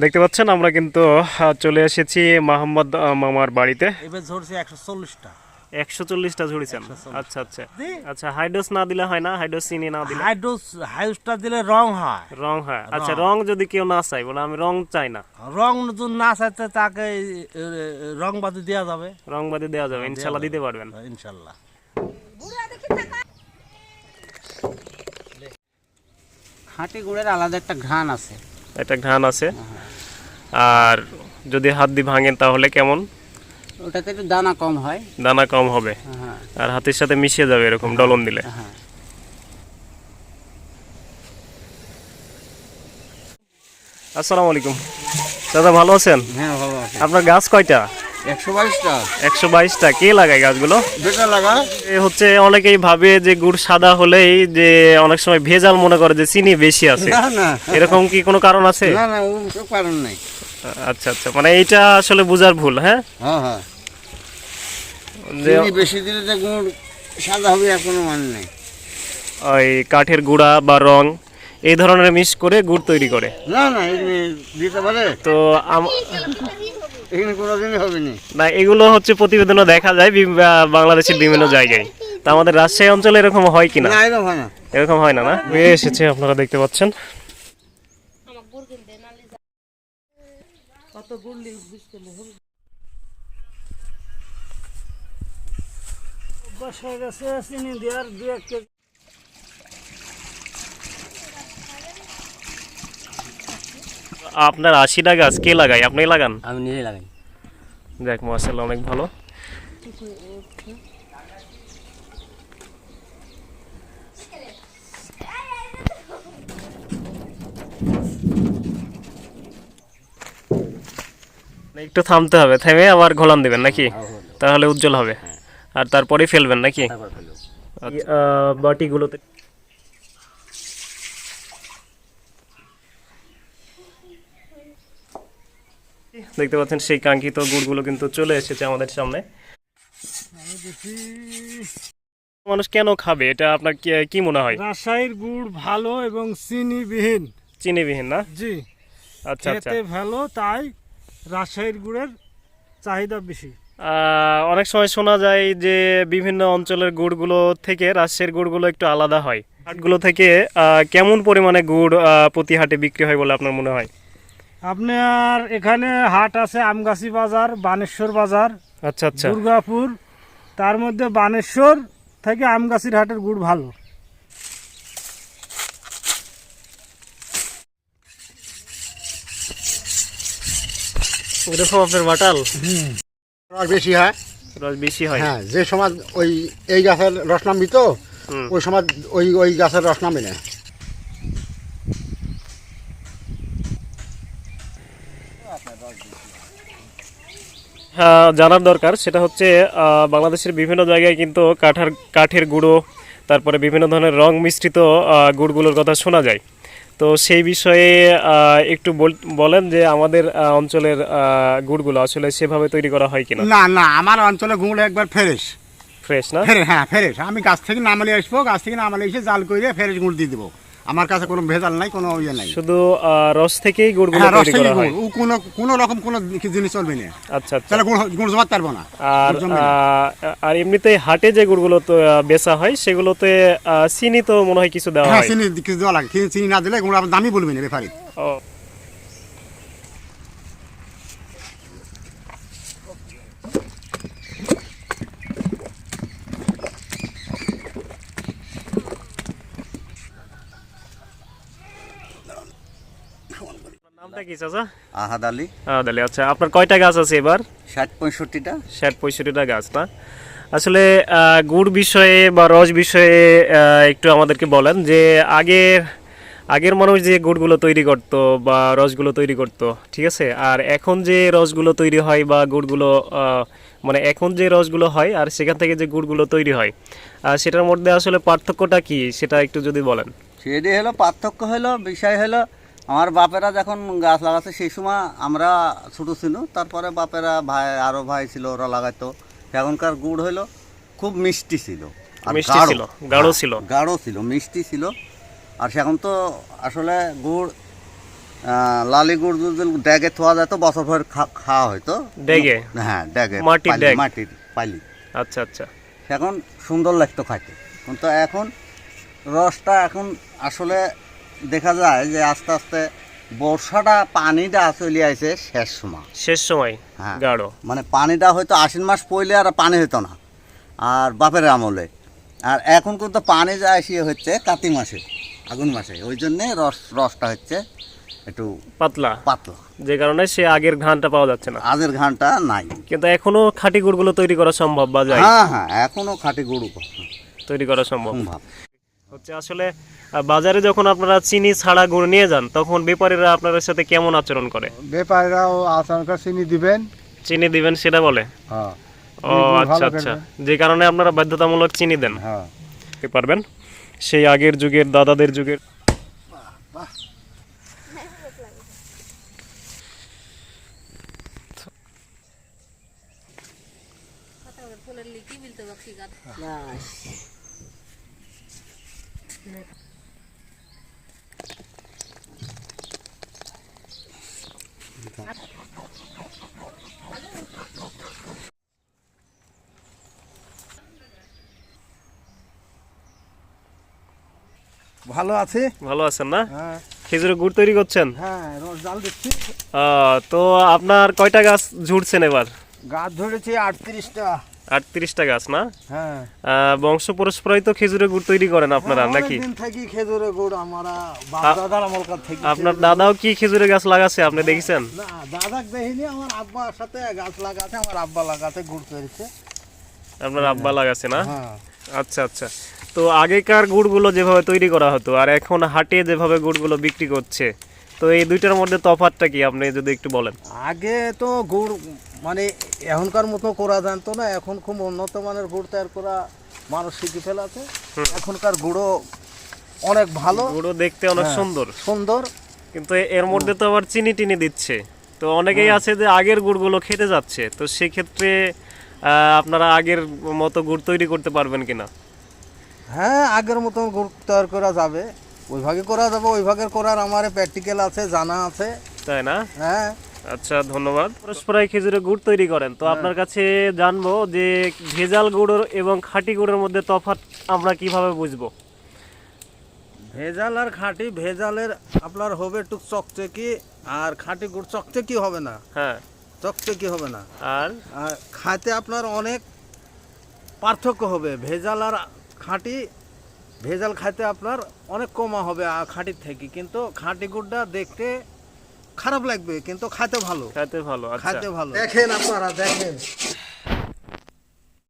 দেখতে পাচ্ছেন আমরা কিন্তু চলে এসেছি মোহাম্মদ মামার বাড়িতে। এবার ঝরছে একশো চল্লিশটা। একশো চল্লিশটা ঝুড়িছেন আচ্ছা আচ্ছা। আচ্ছা হাইড্রোস না দিলে হয় না হাইড্রোস চিনি না দিলে? হাইড্রোস হাইড্রোসটা দিলে রং হয়। রং হয়। আচ্ছা রং যদি কেউ না চাই বলে আমি রং চাই না। রং যদি না চাইতে তাকে রং বাদে দেওয়া যাবে। রং বাদে দেওয়া যাবে ইনশাল্লাহ দিতে পারবেন। ইনশাল্লাহ। খাঁটি গুড়ের আলাদা একটা ঘ্রাণ আছে। একটা ঘ্রাণ আছে। আর যদি হাত দিয়ে ভাঙেন তাহলে কেমন? ওটাতে একটু দানা কম হয়। দানা কম হবে। হ্যাঁ। আর হাতের সাথে মিশিয়ে যাবে এরকম ডলন দিলে। হ্যাঁ। আসসালামু আলাইকুম। দাদা ভালো আছেন? হ্যাঁ ভালো আছি। আপনার গাছ কয়টা? একশো বাইশটা। কে লাগায় গাছগুলো? বেটা লাগা। হচ্ছে অনেকেই ভাবে যে গুড় সাদা হলেই যে অনেক সময় ভেজাল মনে করে যে চিনি বেশি আছে। না না। এরকম কি কোনো কারণ আছে? না না কারণ নাই। আচ্ছা আচ্ছা। মানে এইটা আসলে বোঝার ভুল হ্যাঁ? হ্যাঁ হ্যাঁ। চিনি বেশি দিলে যে গুড় সাদা হবে আর কোনো মানে নেই। ওই কাঠের গুঁড়া বা রং এই ধরনের মিক্স করে গুড় তৈরি করে। না না দিতে পারে। তো আম- এখানে কোনো হবে না না এগুলো হচ্ছে প্রতিবেদনে দেখা যায় বাংলাদেশের বিভিন্ন জায়গায়। তা আমাদের রাজশাহী অঞ্চলে এরকম হয় কিনা? না এরকম হয় না। এরকম হয় না না? মেয়ে এসেছে আপনারা দেখতে পাচ্ছেন। বসে গেছে চিনি দেওয়ার দু এক কেজি। আপনার আশিটা গাছ কে লাগায়? আপনি লাগান। আমি নিজে লাগাই। দেখ মাসাল্লাহ অনেক ভালো। একটু থামতে হবে থেমে আবার ঘোলান দিবেন নাকি? তাহলে উজ্জ্বল হবে। আর তারপরে ফেলবেন নাকি? আচ্ছা, বাটিগুলোতে দেখতে পাচ্ছেন সেই কাঙ্ক্ষিত গুড়গুলো কিন্তু চলে এসেছে আমাদের সামনে। মানুষ কেন খাবে? এটা আপনার কি- মনে হয়? রাজশাহীর গুড় ভালো এবং চিনিবিহীন। চিনিবিহীন না? জি। আচ্ছা আচ্ছা। ভালো তাই রাজশাহীর গুড়ের চাহিদা বেশি। অনেক সময় শোনা যায় যে বিভিন্ন অঞ্চলের গুড়গুলো থেকে রাজশাহীর গুড়গুলো একটু আলাদা হয়। হাটগুলো থেকে কেমন পরিমাণে গুড় প্রতি হাটে বিক্রি হয় বলে আপনার মনে হয়? আপনার এখানে হাট আছে আমগাছি বাজার বানেশ্বর বাজার আচ্ছা আচ্ছা। দুর্গাপুর। তার মধ্যে বানেশ্বর থেকে আমগাছির হাটের গুড় ভালো। ওরকম আপনার বাটাল। রস বেশি হয়। রস বেশি হয়। হ্যাঁ যে সময় ওই এই গাছের রস নামবি তো? ওই সময় ওই ওই গাছের রস নামবে না। জানার দরকার। সেটা হচ্ছে বাংলাদেশের বিভিন্ন জায়গায় কিন্তু কাঠার কাঠের গুঁড়ো তারপরে বিভিন্ন ধরনের রং মিশ্রিত গুড়গুলোর কথা শোনা যায়। তো সেই বিষয়ে একটু বল- বলেন যে আমাদের অঞ্চলের গুড়গুলো আসলে সেভাবে তৈরি করা হয় কিনা? না না আমার অঞ্চলে গুঁড় একবার ফ্রেশ। ফ্রেশ না? হ্যাঁ ফ্রেশ। আমি গাছ থেকে নামালে আসব গাছ থেকে নামালে এসে জাল করে ফ্রেশ গুঁড় দিয়ে দেবো। আমার কাছে কোনো ভেজাল নাই কোনো ইয়ে নাই। শুধু রস থেকেই গুড়গুলো রস থেকে করা হয়? গুঁড় ও কোনো কোনো রকম কোনো জিনিস চলবে না। আচ্ছা আচ্ছা। তাহলে গুড় গুড় জমাতে পারব না। আর আর এমনিতে হাটে যে গুড়গুলো তো বেচা হয় সেগুলোতে আহ, চিনি তো মনে হয় কিছু দেওয়া হ্যাঁ হয়? চিনি কিছু দেওয়া লাগে। চিনি- না দিলে গুড় দামি দামই বলবি না ব্যাপারী নামটা কি চাচা? আহাদ আলী। আদালি আচ্ছা আপনার কয়টা গাছ আছে এবার? ষাট পঁয়ষট্টিটা। ষাট পঁয়ষট্টিটা গাছ না? আসলে গুড় বিষয়ে বা রস বিষয়ে একটু আমাদেরকে বলেন যে আগের আগের মানুষ যে গুড়গুলো তৈরি করতো বা রসগুলো তৈরি করতো ঠিক আছে? আর এখন যে রসগুলো তৈরি হয় বা গুড়গুলো মানে এখন যে রসগুলো হয় আর সেখান থেকে যে গুড়গুলো তৈরি হয় আহ, সেটার মধ্যে আসলে পার্থক্যটা কি? সেটা একটু যদি বলেন। সেটি হলো পার্থক্য হলো বিষয় হলো আমার বাপেরা যখন গাছ লাগাচ্ছে সেই সময় আমরা ছোটো ছিল। তারপরে বাপেরা ভাই আরও ভাই ছিল ওরা লাগাইতো। এখনকার গুড় হইল খুব মিষ্টি ছিল। আর মিষ্টি গাঢ়। ছিল, গাঢ় হ্যাঁ, ছিল। গাঢ় ছিল মিষ্টি ছিল। আর সেখন তো আসলে গুড় আহ, লালি গুড় যদি ড্যাগে থোয়া যায় তো বছর ভর খা- খাওয়া হয়তো ডেগে? হ্যাঁ ড্যাগে মাটির পালি- ড্যাগ। মাটির পালি আচ্ছা আচ্ছা। এখন সুন্দর লাগতো খাইতে। কিন্তু এখন রসটা এখন আসলে দেখা যায় যে আস্তে আস্তে বর্ষাটা পানিটা চলে আসে শেষ সময়। শেষ সময় হ্যাঁ। গাঢ়। মানে পানিটা হয়তো আশ্বিন মাস পড়লে আর পানি হতো না। আর বাপের আমলে। আর এখন কিন্তু পানি যা এসে হচ্ছে কাতি মাসে আগুন মাসে। ওই জন্যে রস রসটা হচ্ছে একটু পাতলা। পাতলা। যে কারণে সে আগের ঘ্রাণটা পাওয়া যাচ্ছে না। আজের ঘানটা নাই। কিন্তু এখনও খাঁটি গুড়গুলো তৈরি করা সম্ভব বা যায়? হ্যাঁ হ্যাঁ এখনও খাঁটি গরু তৈরি করা সম্ভব। সম্ভব। হচ্ছে আসলে বাজারে যখন আপনারা চিনি ছাড়া গুড় নিয়ে যান তখন ব্যাপারীরা আপনাদের সাথে কেমন আচরণ করে? ব্যাপারীরাও আচরণ করে চিনি দিবেন। চিনি দিবেন সেটা বলে? হ্যাঁ। ও আচ্ছা আচ্ছা। যে কারণে আপনারা বাধ্যতামূলক চিনি দেন। হ্যাঁ। পারবেন। সেই আগের যুগের দাদাদের যুগের। ফুলের ভালো আছে। ভালো আছেন না? হ্যাঁ। খেজুরের গুড় তৈরি করছেন? হ্যাঁ রস জাল দিচ্ছি। তো আপনার কয়টা গাছ ঝুড়ছেন এবার? গাছ ধরেছি আটত্রিশটা। আটত্রিশটা গাছ না? হ্যাঁ। বংশ পরস্পরই তো খেজুরের গুড় তৈরি করেন আপনারা নাকি? অনেকদিন থেকে খেজুরে গুড় আমরা দাদার আমলকার থেকে আপনার দাদাও কি খেজুরের গাছ লাগাছে আপনি দেখেছেন? না দাদাক দেখিনি আমার আব্বার সাথে গাছ লাগাতে আমার আব্বা লাগাতে গুড় আপনার আব্বা লাগাছে না? হ্যাঁ। আচ্ছা আচ্ছা। তো আগেকার গুড়গুলো যেভাবে তৈরি করা হতো আর এখন হাটে যেভাবে গুড়গুলো বিক্রি করছে তো এই দুইটার মধ্যে তফাৎটা কি? আপনি যদি একটু বলেন। আগে তো গুড় মানে এখনকার মতো করা জানতো না এখন খুব উন্নত মানের গুড় তৈরি করা মানুষ শিখে ফেলাতে এখনকার গুঁড়ো অনেক ভালো। গুঁড়ো দেখতে অনেক হ্যাঁ। সুন্দর। সুন্দর। কিন্তু এর মধ্যে তো আবার চিনি টিনি দিচ্ছে। তো অনেকেই আছে যে আগের গুড়গুলো খেতে যাচ্ছে তো সেক্ষেত্রে আপনারা আগের মতো গুড় তৈরি করতে পারবেন কিনা? হ্যাঁ আগের মতন গুড় তৈরি করা যাবে। ওই ভাগে করা যাবে ওই ভাগের করার আমার প্র্যাকটিক্যাল আছে জানা আছে। তাই না? হ্যাঁ। আচ্ছা ধন্যবাদ। পরস্পরাই খেজুরের গুড় তৈরি করেন। তো আপনার কাছে জানব যে ভেজাল গুড় এবং খাঁটি গুড়ের মধ্যে তফাৎ আমরা কীভাবে বুঝব? ভেজাল আর খাঁটি ভেজালের আপনার হবে একটু চকচকি আর খাঁটি গুড় চকচকি হবে না। হ্যাঁ। চকচকি হবে না? আর? আর খাতে আপনার অনেক পার্থক্য হবে। ভেজাল আর খাঁটি ভেজাল খাইতে আপনার অনেক কমা হবে আর খাঁটির থেকে। কিন্তু খাঁটি গুড়টা দেখতে খারাপ লাগবে কিন্তু খাইতে ভালো। খাইতে ভালো আচ্ছা। খাইতে ভালো। দেখেন আপনারা দেখেন।